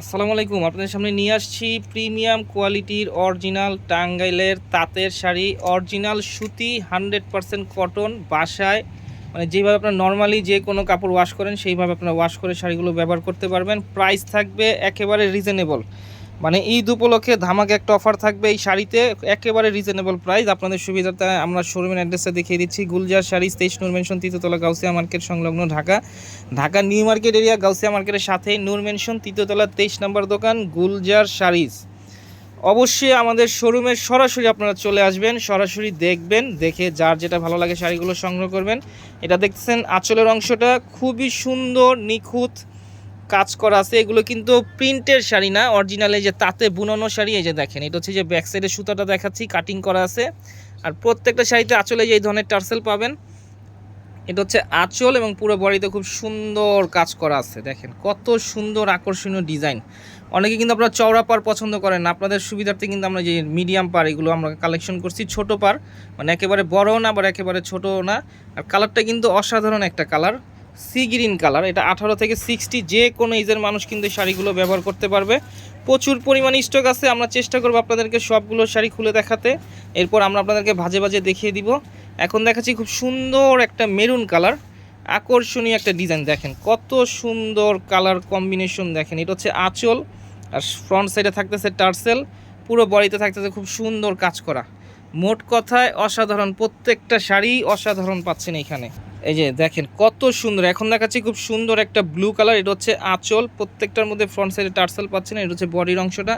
আসসালামু আলাইকুম, আপনাদের সামনে নিয়ে আসছি প্রিমিয়াম কোয়ালিটির অরিজিনাল টাঙ্গাইলের তাঁতের শাড়ি। অরিজিনাল সুতি হান্ড্রেড পারসেন্ট কটন বাসায়। মানে যেভাবে আপনার নর্মালি যে কোনো কাপড় ওয়াশ করেন, সেইভাবে আপনারা ওয়াশ করে শাড়িগুলো ব্যবহার করতে পারবেন। প্রাইস থাকবে একেবারে রিজনেবল মানে ঈদ উপলক্ষে ধামাকে একটা অফার থাকবে। এই শাড়িতে একেবারে রিজনেবল প্রাইস আপনাদের সুবিধাতে আমরা শোরুমের অ্যাড্রেসটা দেখিয়ে দিচ্ছি। গুলজার শাড়ি, তেইশ নূর মেনশন তৃতীয়তলা গাউসিয়া মার্কেট সংলগ্ন Dhaka. Dhaka new market area Gausia মার্কেটের সাথে নূর মেনশন তৃতীয়তলা তেইশ নম্বর দোকান, গুলজার শাড়িজ অবশ্যই আমাদের শোরুমে সরাসরি আপনারা চলে আসবেন, সরাসরি দেখবেন, দেখে যার যেটা ভালো লাগে শাড়িগুলো সংগ্রহ করবেন। এটা দেখছেন আঁচলের অংশটা। খুবই সুন্দর, নিখুঁত কাজ করা আছে, এগুলো কিন্তু প্রিন্টের শাড়ি না অরিজিনালে যে তাতে বুনানো শাড়ি, এই যে দেখেন, এটা হচ্ছে যে ব্যাক সাইডের সুতাটা দেখাচ্ছি কাটিং করা আছে। আর প্রত্যেকটা শাড়িতে আঁচলে যে এই ধরনের টার্সেল পাবেন, এটা হচ্ছে আঁচল এবং পুরো বডিতে খুব সুন্দর কাজ করা আছে, দেখেন, কত সুন্দর আকর্ষণীয় ডিজাইন। অনেকে কিন্তু আপনারা চওড়া পার পছন্দ করেন আপনাদের সুবিধার্থে কিন্তু আমরা যে মিডিয়াম পার এগুলো আমরা কালেকশন করছি, ছোট পার মানে একেবারে বড়ও না, আবার একেবারে ছোটও না। আর কালারটা কিন্তু অসাধারণ একটা কালার সি গ্রিন কালার, এটা আঠারো থেকে সিক্সটি যে কোনো এজের মানুষ কিন্তু এই শাড়িগুলো ব্যবহার করতে পারবে। প্রচুর পরিমাণে স্টক আছে, আমরা চেষ্টা করব আপনাদেরকে সবগুলো শাড়ি খুলে দেখাতে। এরপর আমরা আপনাদেরকে ভাজে ভাজে দেখিয়ে দিব। এখন দেখাচ্ছি খুব সুন্দর একটা মেরুন কালার। আকর্ষণীয় একটা ডিজাইন দেখেন, কত সুন্দর কালার কম্বিনেশন দেখেন। এটা হচ্ছে আঁচল, আর ফ্রন্ট সাইডে থাকতেছে টার্সেল, পুরো বডিতে থাকতেছে খুব সুন্দর কাজ করা। মোট কথায় অসাধারণ, প্রত্যেকটা শাড়ি অসাধারণ পাচ্ছেন এখানে। এই যে দেখেন, কত সুন্দর। এখন দেখাচ্ছি খুব সুন্দর একটা ব্লু কালার এটা হচ্ছে আঁচল। প্রত্যেকটার মধ্যে ফ্রন্ট সাইডে টার্সেল পাচ্ছেন, এটা হচ্ছে বডির অংশটা।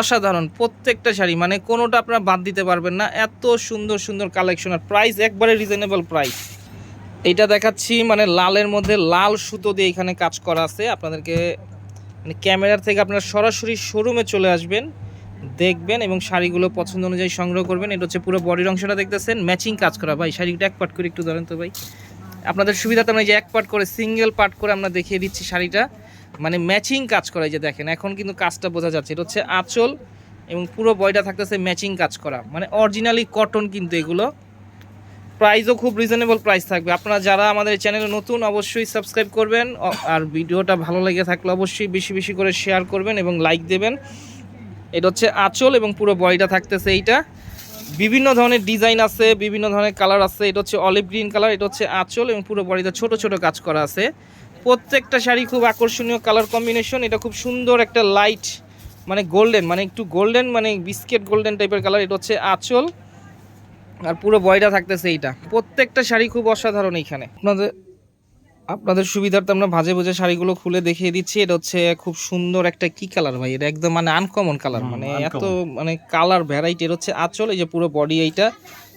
অসাধারণ, প্রত্যেকটা শাড়ি মানে কোনোটা আপনারা বাদ দিতে পারবেন না। এত সুন্দর সুন্দর কালেকশন আর প্রাইস একবারে রিজনেবল প্রাইস এইটা দেখাচ্ছি মানে লালের মধ্যে লাল সুতো দিয়ে এখানে কাজ করা আছে। আপনাদেরকে মানে ক্যামেরার থেকে আপনারা সরাসরি শোরুমে চলে আসবেন। দেখবেন এবং শাড়িগুলো পছন্দ অনুযায়ী সংগ্রহ করবেন। এটা হচ্ছে পুরো বডির অংশটা দেখতেছেন ম্যাচিং কাজ করা। ভাই, শাড়িটা এক পার্ট করে একটু ধরেন তো ভাই। আপনাদের সুবিধাতে আমরা যে এক পার্ট করে সিঙ্গেল পার্ট করে আমরা দেখিয়ে দিচ্ছি শাড়িটা। মানে ম্যাচিং কাজ করা যে দেখেন, এখন কিন্তু কাজটা বোঝা যাচ্ছে। এটা হচ্ছে আঁচল এবং পুরো বয়টা থাকতেছে ম্যাচিং কাজ করা। মানে অরিজিনালি কটন কিন্তু এগুলো। প্রাইসও খুব রিজনেবল প্রাইস থাকবে। আপনারা যারা আমাদের চ্যানেলে নতুন, অবশ্যই সাবস্ক্রাইব করবেন। আর ভিডিওটা ভালো লেগে থাকলে অবশ্যই বেশি বেশি করে শেয়ার করবেন এবং লাইক দেবেন। এটা হচ্ছে আঁচল এবং পুরো বডিটা থাকতেছে এইটা। বিভিন্ন ধরনের ডিজাইন আছে, বিভিন্ন ধরনের কালার আছে। এটা হচ্ছে অলিভ গ্রিন কালার, এটা হচ্ছে আঁচল এবং পুরো বডিতে ছোট ছোট কাজ করা আছে। প্রত্যেকটা শাড়ি খুব আকর্ষণীয় কালার কম্বিনেশন। এটা খুব সুন্দর একটা লাইট মানে গোল্ডেন মানে একটু গোল্ডেন মানে বিস্কিট গোল্ডেন টাইপের কালার। এটা হচ্ছে আঁচল আর পুরো বয়টা থাকতেছে এইটা। প্রত্যেকটা শাড়ি খুব অসাধারণ এইখানে। আপনাদের আপনাদের সুবিধার্থে আমরা ভাজে ভুজে শাড়িগুলো খুলে দেখিয়ে দিচ্ছি। এটা হচ্ছে খুব সুন্দর একটা কি কালার ভাই? এটা একদম মানে আনকমন কালার মানে এত মানে কালার ভ্যারাইটি এটা হচ্ছে আঁচল এই যে পুরো বডি এইটা।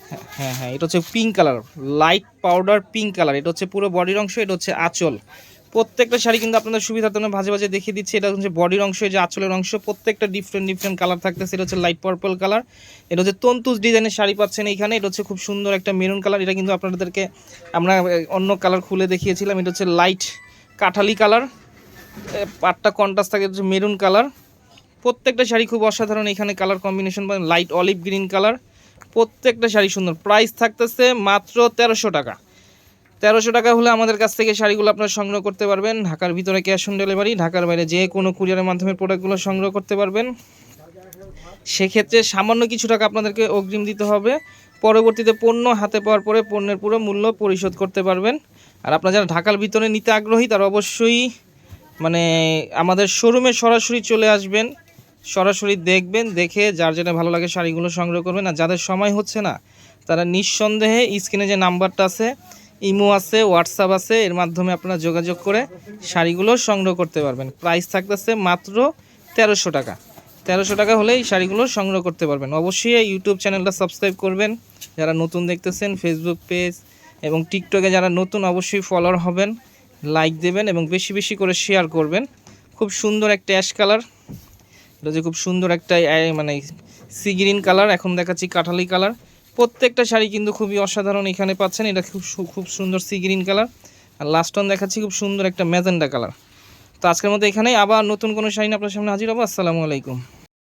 হ্যাঁ, হ্যাঁ হ্যাঁ এটা হচ্ছে pink colour light powder pink colour এটা হচ্ছে পুরো বডির অংশ এটা হচ্ছে আঁচল। প্রত্যেকটা শাড়ি কিন্তু আপনাদের সুবিধার জন্য ভাজে ভাজে দেখিয়ে দিচ্ছি। এটা হচ্ছে বডির অংশ যে আঁচলের অংশ, প্রত্যেকটা ডিফারেন্ট ডিফারেন্ট কালার থাকতেছে। এটা হচ্ছে লাইট পার্পল কালার এটা হচ্ছে তন্তুজ ডিজাইনের শাড়ি পাচ্ছেন এইখানে। এটা হচ্ছে খুব সুন্দর একটা মেরুন কালার এটা কিন্তু আপনাদেরকে আমরা অন্য কালার খুলে দেখিয়েছিলাম। এটা হচ্ছে লাইট কাঠালি কালার পাটটা কন্ট্রাস্ট থাকে হচ্ছে মেরুন কালার প্রত্যেকটা শাড়ি খুব অসাধারণ। এখানে কালার কম্বিনেশন পাবেন। লাইট অলিভ গ্রিন কালার প্রত্যেকটা শাড়ি সুন্দর। প্রাইস থাকতেছে মাত্র তেরোশো টাকা। তেরোশো টাকা হলে আমাদের কাছ থেকে শাড়িগুলো আপনারা সংগ্রহ করতে পারবেন। ঢাকার ভিতরে ক্যাশ অন ডেলিভারি ঢাকার বাইরে যে কোনো কুরিয়ারের মাধ্যমে প্রোডাক্টগুলো সংগ্রহ করতে পারবেন। সেক্ষেত্রে সামান্য কিছু টাকা আপনাদেরকে অগ্রিম দিতে হবে। পরবর্তীতে পণ্য হাতে পাওয়ার পরে পণ্যের পুরো মূল্য পরিশোধ করতে পারবেন। আর আপনারা যারা ঢাকার ভিতরে নিতে আগ্রহী, তারা অবশ্যই মানে আমাদের শোরুমে সরাসরি চলে আসবেন। সরাসরি দেখবেন, দেখে যার যেটা ভালো লাগে শাড়িগুলো সংগ্রহ করবেন। আর যাদের সময় হচ্ছে না, তারা নিঃসন্দেহে স্ক্রিনে যে নাম্বারটা আছে ইমো আছে, হোয়াটসঅ্যাপ আছে, এর মাধ্যমে আপনারা যোগাযোগ করে শাড়িগুলো সংগ্রহ করতে পারবেন। প্রাইস থাকতেছে মাত্র তেরোশো টাকা। তেরোশো টাকা হলেই শাড়িগুলো সংগ্রহ করতে পারবেন। অবশ্যই এই ইউটিউব চ্যানেলটা সাবস্ক্রাইব করবেন। যারা নতুন দেখতেছেন ফেসবুক পেজ এবং টিকটকে যারা নতুন, অবশ্যই ফলোয়ার হবেন লাইক দেবেন এবং বেশি বেশি করে শেয়ার করবেন। খুব সুন্দর একটা অ্যাশ কালার এটা যে খুব সুন্দর একটা মানে সি গ্রিন কালার এখন দেখাচ্ছি কাঠালি কালার প্রত্যেকটা শাড়ি কিন্তু খুবই অসাধারণ এখানে পাচ্ছেন। এটা খুব খুব সুন্দর সি গ্রিন কালার আর লাস্ট অন দেখাচ্ছি, খুব সুন্দর একটা ম্যাজেন্ডা কালার তো আজকের মতো এখানেই। আবার নতুন কোনো শাড়ি আপনার সামনে হাজির হব। আসসালামু আলাইকুম।